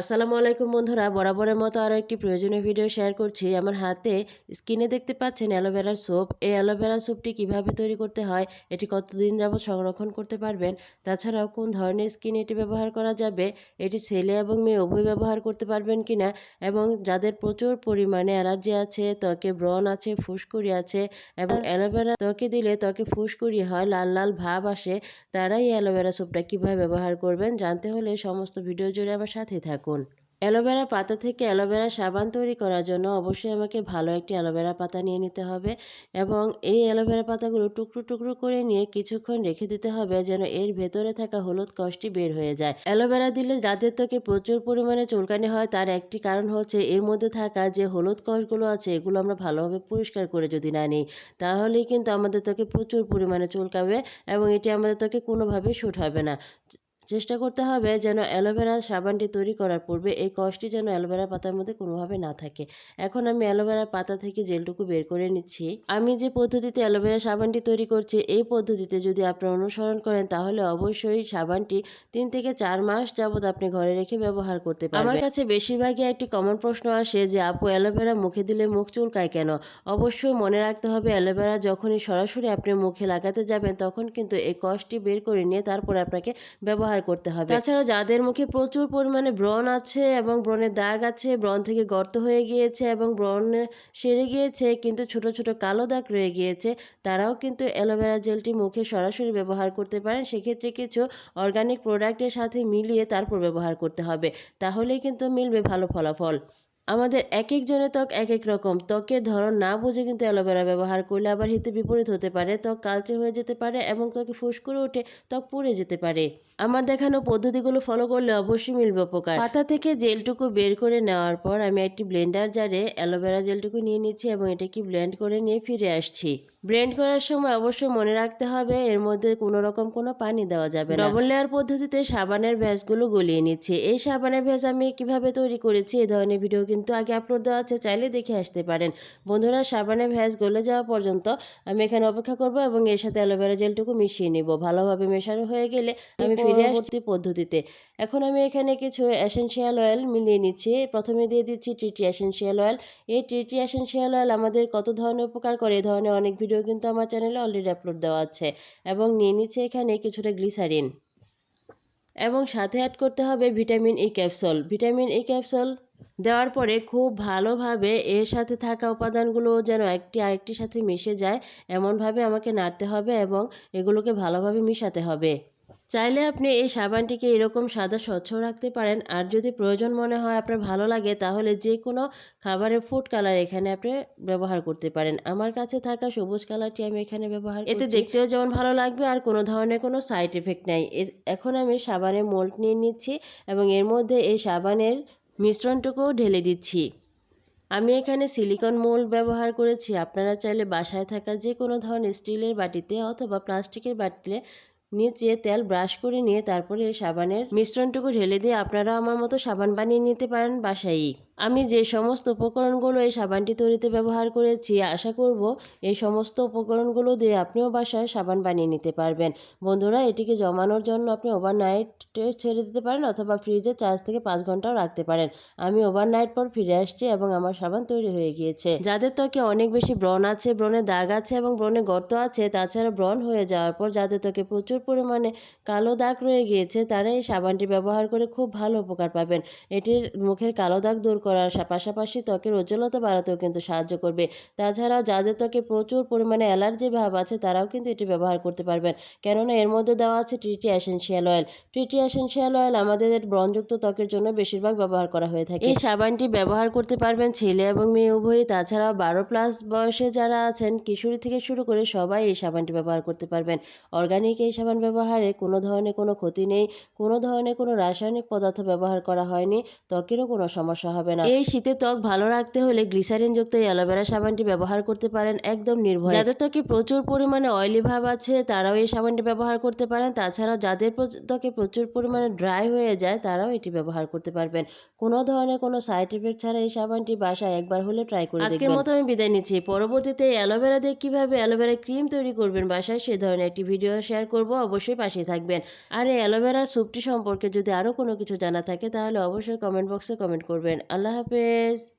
আসসালামু আলাইকুম বন্ধুরা, বরাবরের মতো আরও একটি প্রয়োজনীয় ভিডিও শেয়ার করছি। আমার হাতে স্কিনে দেখতে পাচ্ছেন অ্যালোভেরার সোপ এই অ্যালোভেরা সোপটি কীভাবে তৈরি করতে হয়, এটি কতদিন যাবত সংরক্ষণ করতে পারবেন, তাছাড়াও কোন ধরনের স্কিনে এটি ব্যবহার করা যাবে, এটি ছেলে এবং মেয়ে উভয় ব্যবহার করতে পারবেন কিনা, এবং যাদের প্রচুর পরিমাণে অ্যালার্জি আছে, ত্বকে ব্রণ আছে, ফুসকুড়ি আছে, এবং অ্যালোভেরা ত্বকে দিলে ত্বকে ফুসকুড়ি হয়, লাল লাল ভাব আসে, তারাই অ্যালোভেরা সোপটা কীভাবে ব্যবহার করবেন, জানতে হলে সমস্ত ভিডিও জুড়ে আমার সাথে থাকুন। অ্যালোভেরা পাতা থেকে অ্যালোভেরা সাবান তৈরি করার জন্য অবশ্যই আমাকে ভালো একটি অ্যালোভেরা পাতা নিয়ে নিতে হবে এবং এই অ্যালোভেরা পাতাগুলো টুকরো টুকরো করে নিয়ে কিছুক্ষণ রেখে দিতে হবে যেন এর ভেতরে থাকা হলুদ কষটি বের হয়ে যায়। অ্যালোভেরা দিলে যাদের ত্বকে প্রচুর পরিমাণে চুলকানি হয়, তার একটি কারণ হচ্ছে এর মধ্যে থাকা যে হলুদ কষগুলো আছে, এগুলো আমরা ভালোভাবে পরিষ্কার করে যদি না নিই, তাহলেই কিন্তু আমাদের ত্বকে প্রচুর পরিমাণে চুলকাবে এবং এটি আমাদের ত্বকে কোনোভাবেই শ্যুট হবে না। চেষ্টা করতে হবে যেন অ্যালোভেরা সাবানটি তৈরি করার পূর্বে এই কষটি যেন অ্যালোভেরা পাতার মধ্যে কোনোভাবে না থাকে। এখন আমি অ্যালোভেরা পাতা থেকে জেলটুকু বের করে নিচ্ছি। আমি যে পদ্ধতিতে অ্যালোভেরা সাবানটি তৈরি করছি, এই পদ্ধতিতে যদি আপনি অনুসরণ করেন, তাহলে অবশ্যই সাবানটি তিন থেকে চার মাস যাবত আপনি ঘরে রেখে ব্যবহার করতে পারবেন। আমার কাছে বেশিরভাগই একটি কমন প্রশ্ন আসে যে, আপু, অ্যালোভেরা মুখে দিলে মুখ চুলকায় কেন? অবশ্যই মনে রাখতে হবে, অ্যালোভেরা যখনই সরাসরি আপনি মুখে লাগাতে যাবেন, তখন কিন্তু এই কষটি বের করে নিয়ে তারপরে আপনাকে ব্যবহার ব্যবহার করতে হবে। তাছাড়া যাদের মুখে প্রচুর পরিমাণে ব্রণ আছে এবং ব্রণের দাগ আছে, ব্রণ থেকে গর্ত হয়ে গিয়েছে এবং ব্রণ সেরে গিয়েছে, কিন্তু ছোট ছোট কালো দাগ রয়ে গিয়েছে, তারাও কিন্তু অ্যালোভেরা জেলটি মুখে সরাসরি ব্যবহার করতে পারেন। সেক্ষেত্রে কিছু অর্গানিক প্রোডাক্টের সাথে মিলিয়ে তারপর ব্যবহার করতে হবে। তাহলেই কিন্তু মিলবে ভালো ফলাফল। আমাদের এক একজনের ত্বক এক এক রকম। ত্বকের ধরন না বুঝে কিন্তু অ্যালোভেরা ব্যবহার করলে আবার হিতে বিপরীত হতে পারে। ত্বক কালচে হয়ে যেতে পারে এবং ত্বকে ফুসকুড়ে উঠে ত্বক পুড়ে যেতে পারে। আমার দেখানো পদ্ধতিগুলো ফলো করলে অবশ্যই মিলবে উপকার। পাতা থেকে জেলটুকু বের করে নেওয়ার পর আমি একটি ব্লেন্ডার জারে অ্যালোভেরা জেলটুকু নিয়ে নিচ্ছি এবং এটাকে ব্লেন্ড করে নিয়ে ফিরে আসছি। ব্লেন্ড করার সময় অবশ্যই মনে রাখতে হবে, এর মধ্যে কোনো রকম কোনো পানি দেওয়া যাবে না। ডবল লেয়ার পদ্ধতিতে সাবানের ভ্যাসগুলো গলিয়ে নিচ্ছি। এই সাবানের ভ্যাস আমি কীভাবে তৈরি করেছি এই ধরনের ভিডিও কিন্তু আগে আপলোড দেওয়া আছে চাইলে দেখে আসতে পারেন। বন্ধুরা সাবানের ভ্যাস গলে যাওয়া পর্যন্ত আমি এখানে অপেক্ষা করব এবং এর সাথে অ্যালোভেরা জেলটুকু মিশিয়ে নিব। ভালোভাবে মেশানো হয়ে গেলে আমি ফিরে আসছি পদ্ধতিতে। এখন আমি এখানে কিছু এসেনশিয়াল অয়েল মিলিয়ে নিচ্ছি। প্রথমে দিয়ে দিচ্ছি টিটি এসেনশিয়াল অয়েল এই টিটি এসেনশিয়াল অয়েল আমাদের কত ধরনের উপকার করে? এই ধরনের অনেক ভিডিও কিন্তু আমার চ্যানেলে অলরেডি আপলোড দেওয়া আছে। এবং নিয়ে নিচ্ছি এখানে কিছুটা গ্লিসারিন এবং সাথে অ্যাড করতে হবে vitamin E capsule vitamin E capsule দেওয়ার পরে খুব ভালোভাবে এর সাথে থাকা উপাদানগুলো যেন একটি আরেকটির সাথে মিশে যায় এমনভাবে আমাকে নাড়তে হবে এবং এগুলোকে ভালোভাবে মিশাতে হবে। চাইলে আপনি এই সাবানটিকে এরকম সাদা স্বচ্ছ রাখতে পারেন। আর যদি প্রয়োজন মনে হয় আপনার ভালো লাগে তাহলে যে কোনো খাবারের ফুড কালার এখানে আপনি ব্যবহার করতে পারেন। আমার কাছে থাকা সবুজ কালারটি আমি এখানে ব্যবহার এতে দেখতেও যেমন ভালো লাগবে আর কোনো ধরনের কোনো সাইড এফেক্ট নাই। এখন আমি সাবানের মোল্ড নিয়ে নিচ্ছি এবং এর মধ্যে এই সাবানের মিশ্রণটুকুও ঢেলে দিচ্ছি। আমি এখানে সিলিকন মোল্ড ব্যবহার করেছি। আপনারা চাইলে বাসায় থাকা যে কোনো ধরনের স্টিলের বাটিতে অথবা প্লাস্টিকের বাটিতে নিচে তেল ব্রাশ করে নিয়ে তারপরে সাবানের মিশ্রণটুকু ঢেলে দিয়ে আপনারা আমার মতো সাবান বানিয়ে নিতে পারেন বাসায়ই আমি যে সমস্ত উপকরণগুলো এই সাবানটি তৈরিতে ব্যবহার করেছি, আশা করব এই সমস্ত উপকরণগুলো দিয়ে আপনিও বাসায় সাবান বানিয়ে নিতে পারবেন। বন্ধুরা, এটিকে জমানোর জন্য আপনি ওভারনাইট ছেড়ে দিতে পারেন অথবা ফ্রিজে চার থেকে পাঁচ ঘন্টাও রাখতে পারেন। আমি ওভারনাইট পর ফিরে আসছি এবং আমার সাবান তৈরি হয়ে গিয়েছে। যাদের ত্বকে অনেক বেশি ব্রণ আছে, ব্রণে দাগ আছে এবং ব্রণে গর্ত আছে, তাছাড়া ব্রণ হয়ে যাওয়ার পর যাদের ত্বকে প্রচুর পরিমাণে কালো দাগ রয়ে গিয়েছে, তারা এই সাবানটি ব্যবহার করে খুব ভালো উপকার পাবেন। এটির মুখের কালো দাগ দূর করার পাশাপাশি ত্বকের উজ্জ্বলতা বাড়াতেও কিন্তু সাহায্য করবে। তাছাড়াও যাদের ত্বকে প্রচুর পরিমাণে অ্যালার্জি ভাব আছে, তারাও কিন্তু এটি ব্যবহার করতে পারবেন। কেননা এর মধ্যে দেওয়া আছে tea tree essential oil. Tea tree essential oil আমাদের ব্রণযুক্ত ত্বকের জন্য বেশিরভাগ ব্যবহার করা হয়ে থাকে। এই সাবানটি ব্যবহার করতে পারবেন ছেলে এবং মেয়ে উভয়ই। তাছাড়া বারো প্লাস বয়সে যারা আছেন, কিশোরী থেকে শুরু করে সবাই এই সাবানটি ব্যবহার করতে পারবেন। অর্গানিক এই সাবান ব্যবহারে কোনো ধরনের কোনো ক্ষতি নেই কোনো ধরনের কোনো রাসায়নিক পদার্থ ব্যবহার করা হয়নি ত্বকেরও কোনো সমস্যা হবে না। এই শীতে ত্বক ভালো রাখতে হলে গ্লিসারিন যুক্ত এই অ্যালোভেরা সাবানটি ব্যবহার করতে পারেন একদম নির্ভয়। যাদের ত্বকে প্রচুর পরিমাণে অয়েলি ভাব আছে তারাও এই সাবানটি ব্যবহার করতে পারেন। তাছাড়া যাদের ত্বকে প্রচুর পরিমাণে ড্রাই হয়ে যায় তারাও এটি ব্যবহার করতে পারবেন। কোনো ধরনের কোনো সাইড এফেক্ট ছাড়া এই সাবানটি বাসায় একবার হলে ট্রাই করে আজকের মতো আমি বিদায় নিচ্ছি। পরবর্তীতে অ্যালোভেরা দিয়ে কীভাবে অ্যালোভেরা ক্রিম তৈরি করবেন বাসায় সে ধরনের একটি ভিডিও শেয়ার করব। অবশ্যই পাশে থাকবেন। আর এই অ্যালোভেরার স্যুপটি সম্পর্কে যদি আরও কোনো কিছু জানা থাকে, তাহলে অবশ্যই কমেন্ট বক্সে কমেন্ট করবেন। আল্লাহ হাফেজ।